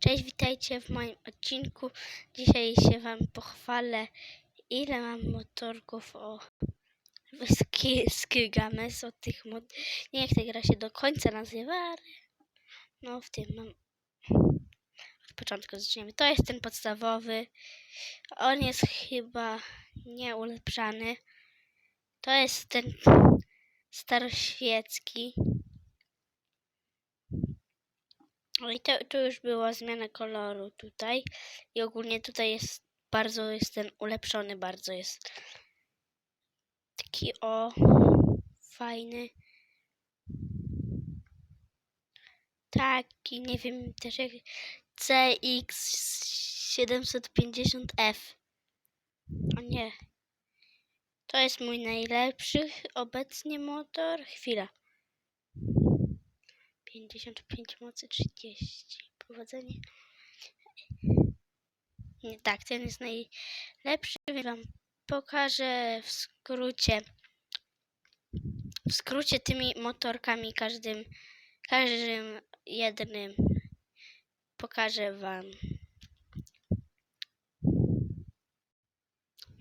Cześć, witajcie w moim odcinku. Dzisiaj się Wam pochwalę, ile mam motorków o ski, Skigames, o tych mod... Nie jak ta gra się do końca nazywa, ale no w tym mam... Od początku zaczniemy. To jest ten podstawowy. On jest chyba nieulepszany. To jest ten staroświecki. No i to, już była zmiana koloru tutaj. I ogólnie tutaj jest bardzo jest ten ulepszony, bardzo jest taki o fajny. Taki, nie wiem też jak CX750F. O nie. To jest mój najlepszy obecnie motor. Chwila. 55 mocy 30. Powodzenie. Nie, tak, ten jest najlepszy. Więc wam pokażę w skrócie. W skrócie tymi motorkami każdym, każdym jednym pokażę wam.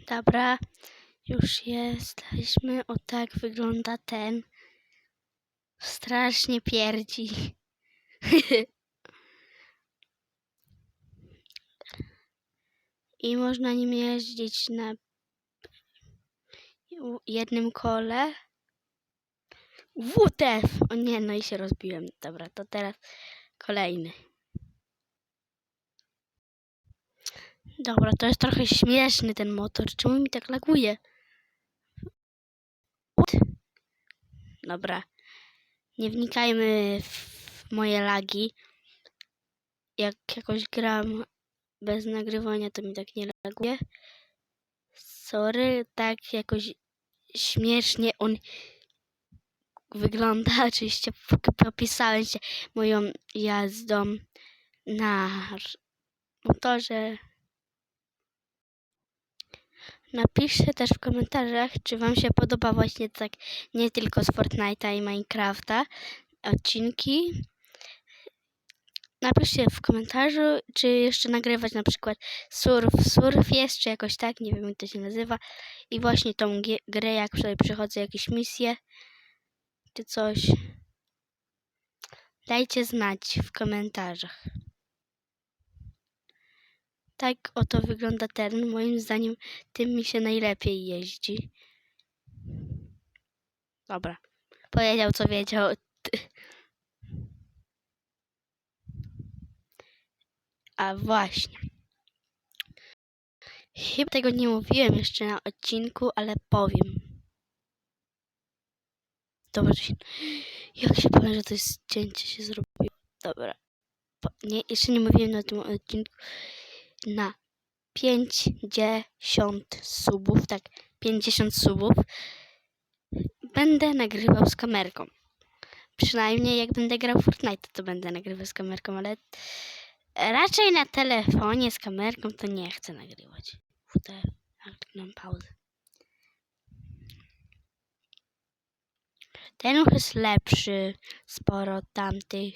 Dobra, już jesteśmy. O tak wygląda ten. Strasznie pierdzi. I można nim jeździć na jednym kole. WTF! O nie, no i się rozbiłem. Dobra, to teraz kolejny. Dobra, to jest trochę śmieszny ten motor. Czemu mi tak laguje? Dobra. Nie wnikajmy w moje lagi. Jak jakoś gram bez nagrywania, to mi tak nie laguje. Sorry, tak jakoś śmiesznie on wygląda. Oczywiście popisałem się moją jazdą na motorze. Napiszcie też w komentarzach, czy Wam się podoba właśnie tak nie tylko z Fortnite'a i Minecrafta odcinki. Napiszcie w komentarzu, czy jeszcze nagrywać na przykład surf, surf jest, czy jakoś tak, nie wiem jak to się nazywa. I właśnie tą grę, jak sobie przychodzą jakieś misje, czy coś. Dajcie znać w komentarzach. Tak oto wygląda ten. Moim zdaniem tym mi się najlepiej jeździ. Dobra. Powiedział co wiedział. A właśnie. Chyba tego nie mówiłem jeszcze na odcinku, ale powiem. Dobra, to się... jak się powiem, że to jest cięcie się zrobiło. Dobra. Nie, jeszcze nie mówiłem na tym odcinku. Na 50 subów, tak, 50 subów będę nagrywał z kamerką. Przynajmniej jak będę grał Fortnite, to będę nagrywał z kamerką, ale raczej na telefonie z kamerką to nie chcę nagrywać. Kurde, kliknąłem pauzę. Ten już jest lepszy, sporo tamtych.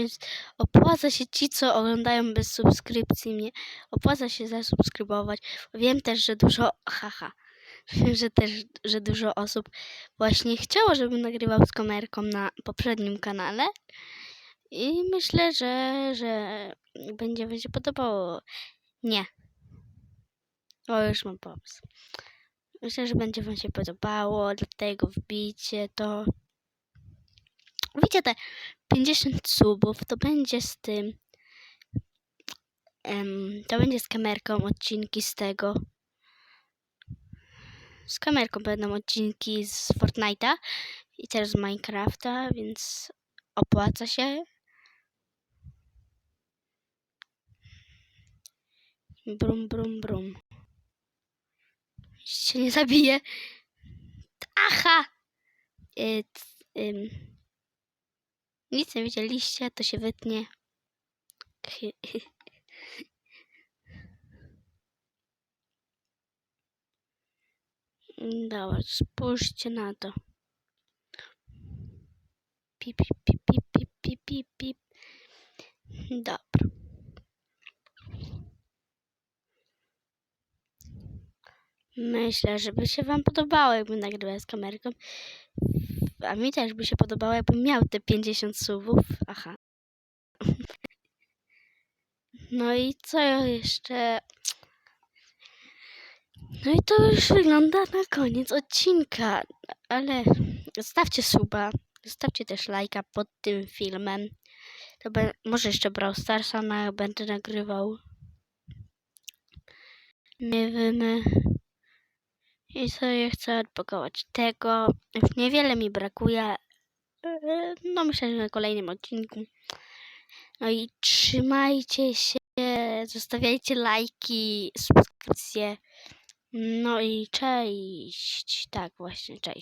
Więc opłaca się ci, co oglądają bez subskrypcji mnie, opłaca się zasubskrybować. Wiem też, że dużo, haha, wiem, że też, że dużo osób właśnie chciało, żebym nagrywał z kamerką na poprzednim kanale. I myślę, że, że będzie wam się podobało. Nie. O, już mam pomysł. Myślę, że będzie wam się podobało, dlatego wbijcie to. Widzicie te 50 subów, to będzie z tym. em, to będzie z kamerką odcinki z tego. Z kamerką będą odcinki z Fortnite'a i też z Minecrafta, więc opłaca się. Brum, brum, brum. Się nie zabije. Aha! Y, c- ym. Nic nie widzieliście, to się wytnie. Dobra, spójrzcie na to. Pip, pip, pip, pip, pip, pip, pip. Dobra. Myślę, żeby się Wam podobało, jakbym nagrywała z kamerką. A mi też by się podobało, jakbym miał te 50 subów. Aha. No i co jeszcze? No i to już wygląda na koniec odcinka, ale zostawcie suba, zostawcie też lajka pod tym filmem. To może jeszcze Brawl Starsa na, będę nagrywał. Nie wiem. I sobie chcę odpakować tego. Niewiele mi brakuje. E, No myślę, że na kolejnym odcinku. No i trzymajcie się, zostawiajcie lajki, subskrypcje. No i cześć. Tak, właśnie, cześć.